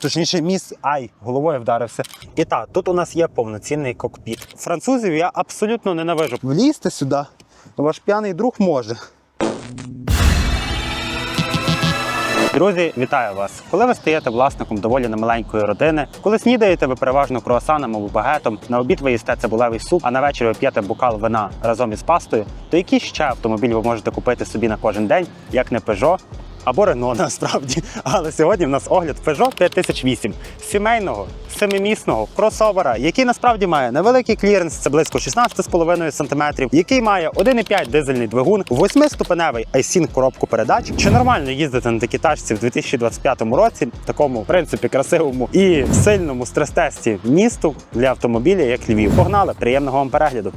Точніше, міс ай головою вдарився. І так, тут у нас є повноцінний кокпіт. Французів я абсолютно ненавижу. Влізти сюди, ваш п'яний друг може. Друзі, вітаю вас! Коли ви стаєте власником доволі немаленької родини, коли снідаєте ви переважно круасаном або багетом, на обід ви їсте цибулевий суп, а на вечір ви п'єте букал вина разом із пастою, то який ще автомобіль ви можете купити собі на кожен день, як не Peugeot або Renault насправді. Але сьогодні в нас огляд Peugeot 5008 сімейного, семимісного кросовера, який насправді має невеликий кліренс, це близько 16,5 см, який має 1,5 дизельний двигун, 8-ступеневий iSync коробку передач. Чи нормально їздити на такій тачці в 2025 році, такому в принципі красивому і сильному стрес-тесті місту для автомобіля, як Львів? Погнали! Приємного вам перегляду!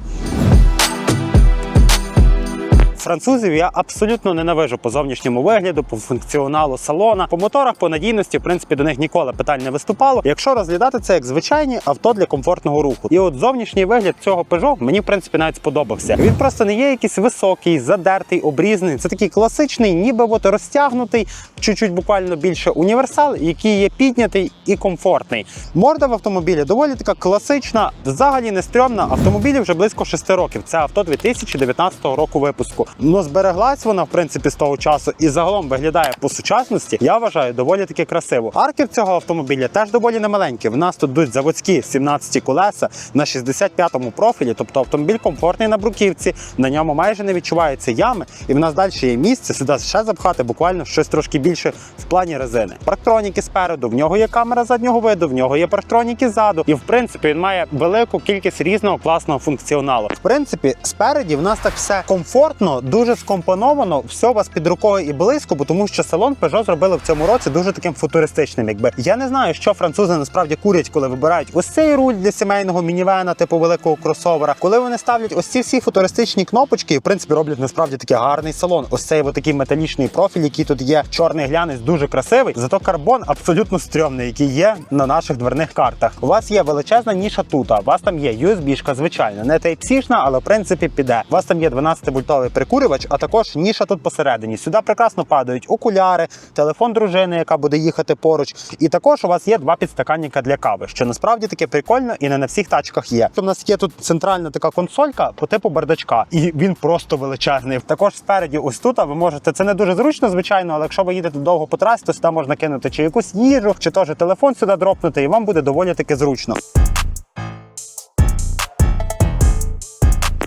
Французів я абсолютно ненавижу по зовнішньому вигляду, по функціоналу салона, по моторах, по надійності, в принципі, до них ніколи питань не виступало. Якщо розглядати це як звичайні авто для комфортного руху. І от зовнішній вигляд цього Peugeot мені в принципі навіть сподобався. Він просто не є якийсь високий, задертий, обрізаний. Це такий класичний, ніби от розтягнутий, чуть-чуть буквально більше універсал, який є піднятий і комфортний. Морда в автомобілі доволі така класична, взагалі не стрьомна. Автомобілі вже близько 6 років. Це авто 2019 року випуску. Ну збереглась вона в принципі з того часу і загалом виглядає по сучасності. Я вважаю доволі таки красиво. Арки цього автомобіля теж доволі немаленькі. В нас тут йдуть заводські 17 колеса на 65-му профілі, тобто автомобіль комфортний на бруківці, на ньому майже не відчуваються ями, і в нас далі є місце сюди ще запхати буквально щось трошки більше в плані резини. Парктроніки спереду, в нього є камера заднього виду, в нього є парктроніки ззаду, і в принципі він має велику кількість різного класного функціоналу. В принципі, спереді в нас так все комфортно, дуже скомпоновано, все у вас під рукою і близько, бо тому що салон Peugeot зробили в цьому році дуже таким футуристичним. Якби я не знаю, що французи насправді курять, коли вибирають ось цей руль для сімейного мінівена, типу великого кросовера. Коли вони ставлять ось ці всі футуристичні кнопочки, і в принципі роблять насправді такий гарний салон. Ось цей такий металічний профіль, який тут є, чорний глянець, дуже красивий. Зато карбон абсолютно стрьомний, який є на наших дверних картах. У вас є величезна ніша тут. У вас там є USB-шка, звичайно, не Type-C-шна, але в принципі піде. У вас там є 12-вольтовий прикурювач, а також ніша тут посередині. Сюди прекрасно падають окуляри, телефон дружини, яка буде їхати поруч. І також у вас є два підстаканника для кави, що насправді таке прикольно і не на всіх тачках є. У нас є тут центральна така консолька по типу бардачка, і він просто величезний. Також спереді, ось тут ви можете. Це не дуже зручно, звичайно, але якщо ви їдете довго по трасі, то сюди можна кинути чи якусь їжу, чи теж телефон сюди дропнути, і вам буде доволі таки зручно.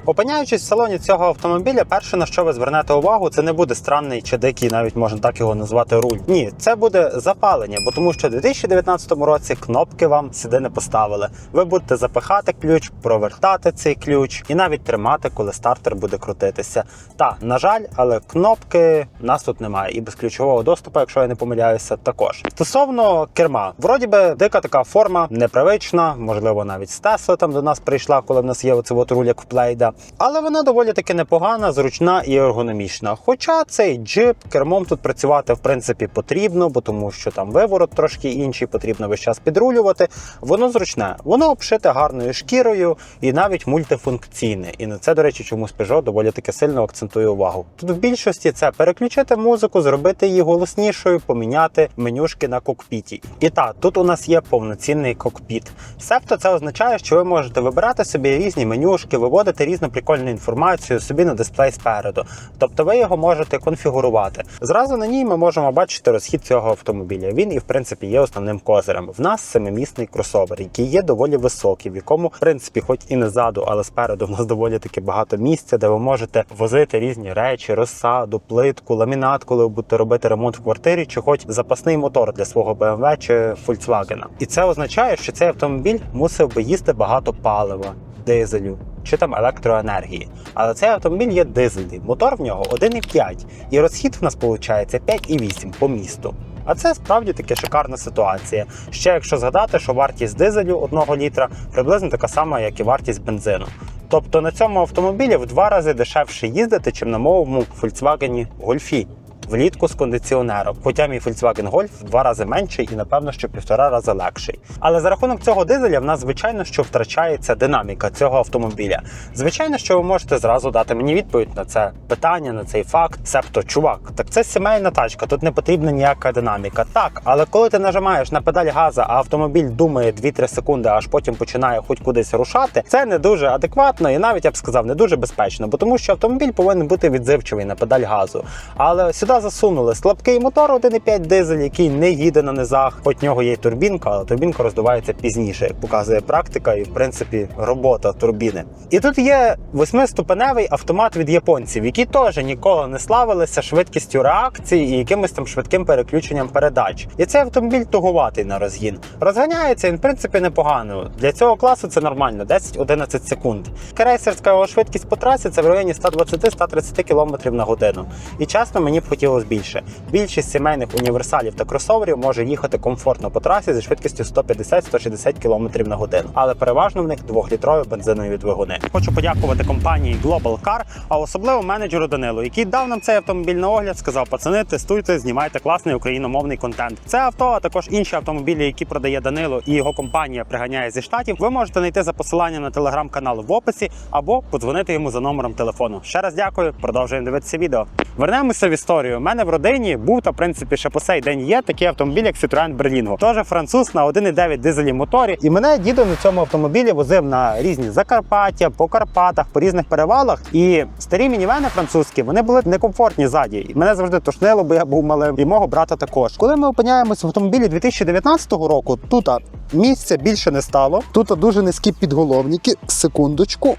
Опиняючись в салоні цього автомобіля, перше на що ви звернете увагу, це не буде странний чи дикий, навіть можна так його назвати руль. Ні, це буде запалення, бо тому що в 2019 році кнопки вам сюди не поставили. Ви будете запихати ключ, провертати цей ключ і навіть тримати, коли стартер буде крутитися. Та на жаль, але кнопки нас тут немає, і без ключового доступу, якщо я не помиляюся, також стосовно керма, вроді би дика така форма, непривична, можливо, навіть з Тесли там до нас прийшла, коли в нас є оце от руль як в плейда. Але вона доволі таки непогана, зручна і ергономічна. Хоча цей джип кермом тут працювати в принципі потрібно, бо тому що там виворот трошки інший, потрібно весь час підрулювати. Воно зручне, воно обшите гарною шкірою і навіть мультифункційне. І на це, до речі, чомусь Peugeot доволі таки сильно акцентує увагу. Тут в більшості це переключити музику, зробити її голоснішою, поміняти менюшки на кокпіті. І так, тут у нас є повноцінний кокпіт. Себто це означає, що ви можете вибирати собі різні менюшки, виводити різну прикольну інформацію собі на дисплей спереду. Тобто ви його можете конфігурувати. Зразу на ній ми можемо бачити розхід цього автомобіля. Він і в принципі є основним козирем. В нас семимісний кросовер, який є доволі високий, в якому, в принципі, хоч і не ззаду, але спереду в нас доволі таки багато місця, де ви можете возити різні речі, розсаду, плитку, ламінат, коли ви будете робити ремонт в квартирі, чи хоч запасний мотор для свого BMW чи Volkswagen. І це означає, що цей автомобіль мусив би їсти багато палива, дизелю. Чи там електроенергії. Але цей автомобіль є дизельний, мотор в нього 1,5 і розхід в нас виходить 5,8 по місту. А це справді таки шикарна ситуація. Ще якщо згадати, що вартість дизелю 1 літра приблизно така сама, як і вартість бензину. Тобто на цьому автомобілі в два рази дешевше їздити, чим на мовому Volkswagen Golf. Влітку з кондиціонером. Хоча мій Volkswagen Golf в два рази менший і, напевно, що півтора рази легший. Але за рахунок цього дизеля в нас, звичайно, що втрачається динаміка цього автомобіля. Звичайно, що ви можете зразу дати мені відповідь на це питання, на цей факт. Себто, чувак, так це сімейна тачка, тут не потрібна ніяка динаміка. Так, але коли ти нажимаєш на педаль газа, а автомобіль думає 2-3 секунди, аж потім починає хоч кудись рушати, це не дуже адекватно і навіть я б сказав, не дуже безпечно, бо тому що автомобіль повинен бути відзивчивий на педаль газу. Але сюди засунули слабкий мотор 1,5 дизель, який не їде на низах. Хоч в нього є турбінка, але турбінка роздувається пізніше, як показує практика і в принципі робота турбіни. І тут є восьмиступеневий автомат від японців, які теж ніколи не славилися швидкістю реакції і якимось там швидким переключенням передач. І цей автомобіль тугуватий на розгін. Розганяється він, в принципі, непогано. Для цього класу це нормально 10-11 секунд. Рейсерська його швидкість по трасі це в районі 120-130 км на годину. І чесно, мені б хотілося більше. Більшість сімейних універсалів та кросоверів може їхати комфортно по трасі зі швидкістю 150-160 км на годину, але переважно в них двохлітрові бензинові двигуни. Хочу подякувати компанії Global Car, а особливо менеджеру Данилу, який дав нам цей автомобіль на огляд. Сказав: пацани, тестуйте, знімайте класний україномовний контент. Це авто, а також інші автомобілі, які продає Данило і його компанія приганяє зі штатів. Ви можете знайти за посиланням на телеграм-канал в описі або подзвонити йому за номером телефону. Ще раз дякую. Продовжуємо дивитися відео. Вернемося в історію. У мене в родині був та в принципі ще по сей день є такий автомобіль, як Citroen Berlingo. Теж француз на 1,9 дизелі моторі. І мене дідо на цьому автомобілі возив на різні Закарпаття, по Карпатах, по різних перевалах. І старі мінівени французькі вони були некомфортні ззаді. І мене завжди тошнило, бо я був малим, і мого брата також. Коли ми опиняємось в автомобілі 2019 року, тут місця більше не стало. Тут дуже низькі підголовники. Секундочку.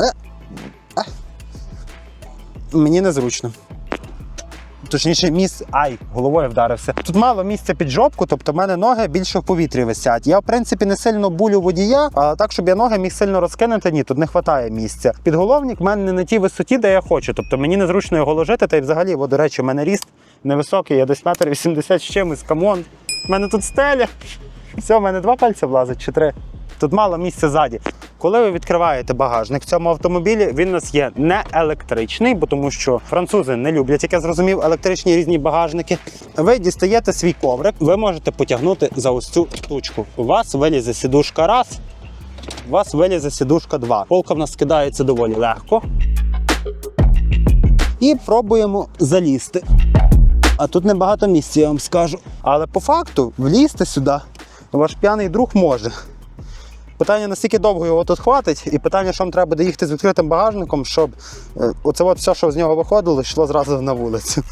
Е, е. Мені незручно. Точніше, місце. Ай, головою вдарився. Тут мало місця під жопку, тобто в мене ноги більше в повітрі висять. Я, в принципі, не сильно булю водія, а так, щоб я ноги міг сильно розкинути, ні, тут не вистачає місця. Підголовник в мене не на тій висоті, де я хочу. Тобто мені незручно його ложити. Та й взагалі, бо, до речі, в мене ріст невисокий, я десь метр вісімдесят з чимось, камон. У мене тут стеля. Все, в мене два пальці влазить чи три. Тут мало місця ззаді. Коли ви відкриваєте багажник в цьому автомобілі, він у нас є не електричний, бо тому що французи не люблять, як я зрозумів, електричні різні багажники. Ви дістаєте свій коврик, ви можете потягнути за ось цю штучку. У вас вилізе сідушка раз, у вас вилізе сідушка два. Полка в нас скидається доволі легко. І пробуємо залізти. А тут небагато місця, я вам скажу. Але по факту влізти сюди ваш п'яний друг може. Питання, наскільки довго його тут хватить, і питання, що вам треба буде їхати з відкритим багажником, щоб е, оце от все, що з нього виходило, йшло зразу на вулицю.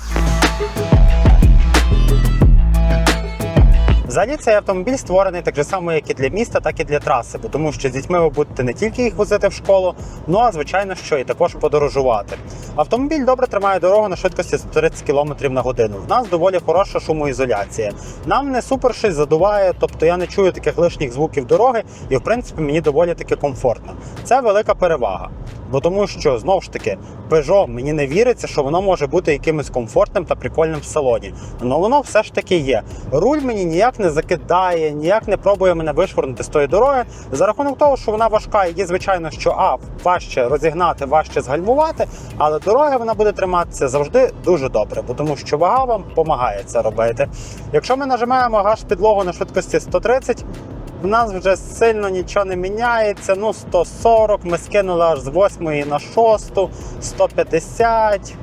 Взагалі цей автомобіль створений так же само, як і для міста, так і для траси, бо тому що з дітьми ви будете не тільки їх возити в школу, ну а звичайно, що і також подорожувати. Автомобіль добре тримає дорогу на швидкості 130 км на годину. В нас доволі хороша шумоізоляція. Нам не супер щось задуває, тобто я не чую таких лишніх звуків дороги, і в принципі мені доволі таки комфортно. Це велика перевага. Бо тому що знову ж таки Peugeot мені не віриться, що воно може бути якимось комфортним та прикольним в салоні. Але воно все ж таки є. Руль мені ніяк не закидає, ніяк не пробує мене вишвырнути з тої дороги. За рахунок того, що вона важка, її звичайно, що а важче розігнати, важче згальмувати, але дороги вона буде триматися завжди дуже добре, бо тому що вага вам допомагає це робити. Якщо ми нажимаємо газ підлогу на швидкості 130, в нас вже сильно нічого не міняється. Ну, 140, ми скинули аж з 8 на 6, 150,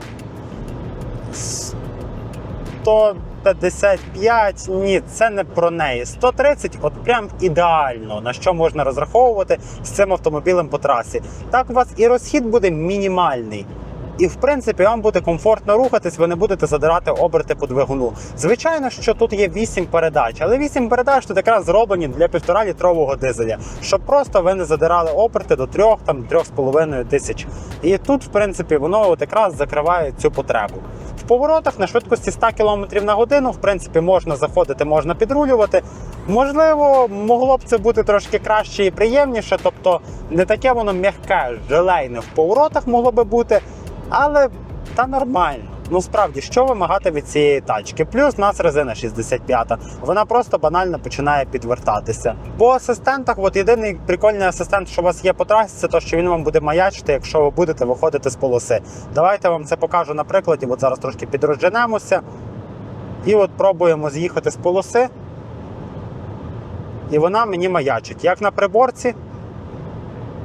155. Ні, це не про неї. 130 от прям ідеально, на що можна розраховувати з цим автомобілем по трасі. Так у вас і розхід буде мінімальний. І в принципі вам буде комфортно рухатись, ви не будете задирати оберти по двигуну. Звичайно, що тут є 8 передач, але 8 передач тут якраз зроблені для 1,5 літрового дизеля, щоб просто ви не задирали оберти до 3 там 3,5 тисяч. І тут, в принципі, воно от якраз закриває цю потребу. Поворотах на швидкості 100 км на годину, в принципі, можна заходити, можна підрулювати. Можливо, могло б це бути трошки краще і приємніше, тобто не таке воно м'яке, желейне в поворотах могло би бути. Але та нормально. Ну справді, що вимагати від цієї тачки? Плюс у нас резина 65 Вона просто банально починає підвертатися. По асистентах, от єдиний прикольний асистент, що у вас є по трасі, це те, що він вам буде маячити, якщо ви будете виходити з полоси. Давайте я вам це покажу на прикладі. От зараз трошки підрозженемося. І от пробуємо з'їхати з полоси. І вона мені маячить як на приборці,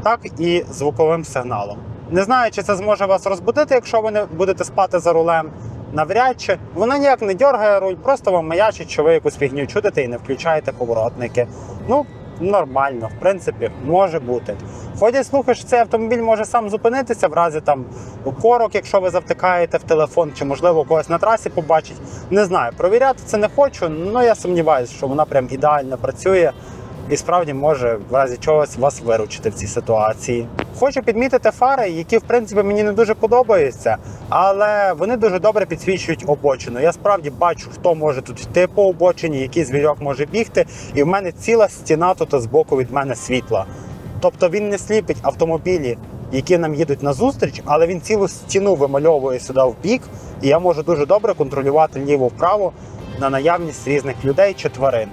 так і звуковим сигналом. Не знаю, чи це зможе вас розбудити, якщо ви не будете спати за рулем. Навряд чи вона ніяк не дергає руль, просто вам маячить, що ви якусь фігню чудите і не включаєте поворотники. Ну, нормально, в принципі, може бути. Ходять слухи, що цей автомобіль може сам зупинитися в разі там корок, якщо ви завтикаєте в телефон, чи можливо когось на трасі побачить. Не знаю, провіряти це не хочу, але я сумніваюся, що вона прям ідеально працює і справді може в разі чогось вас виручити в цій ситуації. Хочу підмітити фари, які в принципі мені не дуже подобаються, але вони дуже добре підсвічують обочину. Я справді бачу, хто може тут йти по обочині, який звірок може бігти, і в мене ціла стіна тут збоку від мене світла. Тобто він не сліпить автомобілі, які нам їдуть на зустріч, але він цілу стіну вимальовує сюди в бік, і я можу дуже добре контролювати ліво-вправо на наявність різних людей чи тварин,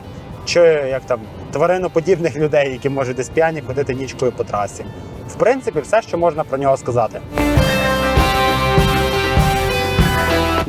чи як там твариноподібних людей, які можуть десь п'яні ходити нічкою по трасі. В принципі, все, що можна про нього сказати.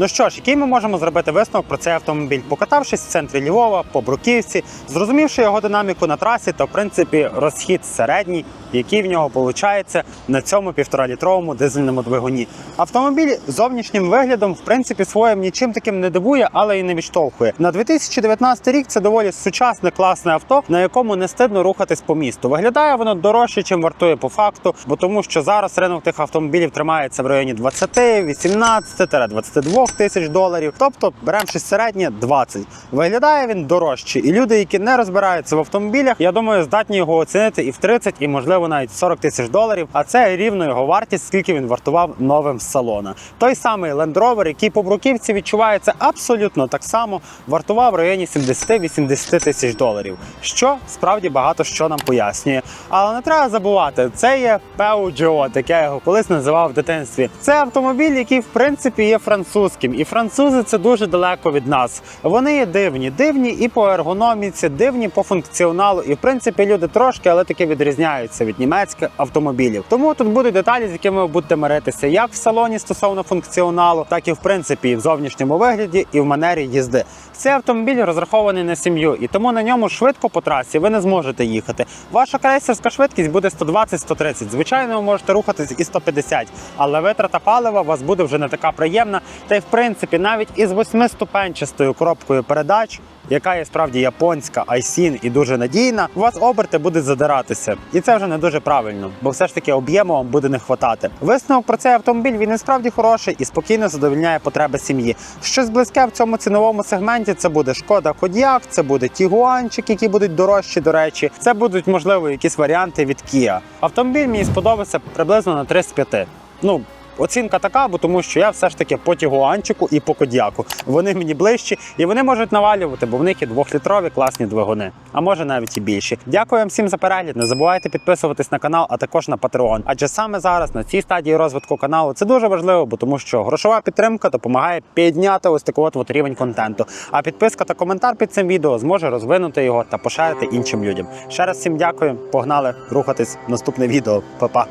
Ну що ж, який ми можемо зробити висновок про цей автомобіль, покатавшись в центрі Львова, по Бруківці, зрозумівши його динаміку на трасі, то в принципі розхід середній, який в нього виходить на цьому півторалітровому дизельному двигуні. Автомобіль зовнішнім виглядом, в принципі, своїм нічим таким не дивує, але і не відштовхує. На 2019 рік це доволі сучасне, класне авто, на якому не стидно рухатись по місту. Виглядає воно дорожче, чим вартує по факту, бо тому що зараз ринок тих автомобілів тримається в районі 20, 18-22 тисяч доларів. Тобто беремо щось середнє 20. Виглядає він дорожче, і люди, які не розбираються в автомобілях, я думаю, здатні його оцінити і в 30, і можливо навіть 40 тисяч доларів. А це рівно його вартість, скільки він вартував новим з салона. Той самий Land Rover, який по бруківці відчувається абсолютно так само, вартував в районі 70-80 тисяч доларів, що справді багато що нам пояснює. Але не треба забувати, це є Peugeot, як я його колись називав в дитинстві. Це автомобіль, який в принципі є французьким, і французи це дуже далеко від нас. Вони є дивні, дивні і по ергономіці, дивні по функціоналу. І в принципі люди трошки, але таки відрізняються від німецьких автомобілів. Тому тут будуть деталі, з якими ви будете миритися як в салоні стосовно функціоналу, так і в принципі і в зовнішньому вигляді, і в манері їзди. Цей автомобіль розрахований на сім'ю, і тому на ньому швидко по трасі ви не зможете їхати. Ваша крейсерська швидкість буде 120-130. Звичайно, ви можете рухатись і 150, але витрата палива у вас буде вже не така приємна. Та й в принципі, навіть із восьмиступенчастою коробкою передач. Яка є справді японська, айсін і дуже надійна, у вас оберти будуть задиратися, і це вже не дуже правильно, бо все ж таки об'єму вам буде не хватати. Висновок про цей автомобіль він і справді хороший і спокійно задовольняє потреби сім'ї. Щось близьке в цьому ціновому сегменті це буде шкода Кодіак, це буде Тігуанчик, які будуть дорожчі. До речі, це будуть можливо якісь варіанти від Kia. Автомобіль мені сподобався приблизно на 3 з 5. Ну Оцінка така, бо тому що я все ж таки по тігуанчику і по кодіаку. Вони мені ближчі і вони можуть навалювати, бо в них є двохлітрові класні двигуни, а може навіть і більші. Дякую вам всім за перегляд. Не забувайте підписуватись на канал, а також на Patreon. Адже саме зараз на цій стадії розвитку каналу це дуже важливо, бо тому що грошова підтримка допомагає підняти ось такий от, от рівень контенту. А підписка та коментар під цим відео зможе розвинути його та поширити іншим людям. Ще раз всім дякую. Погнали рухатись наступне відео. Па-па.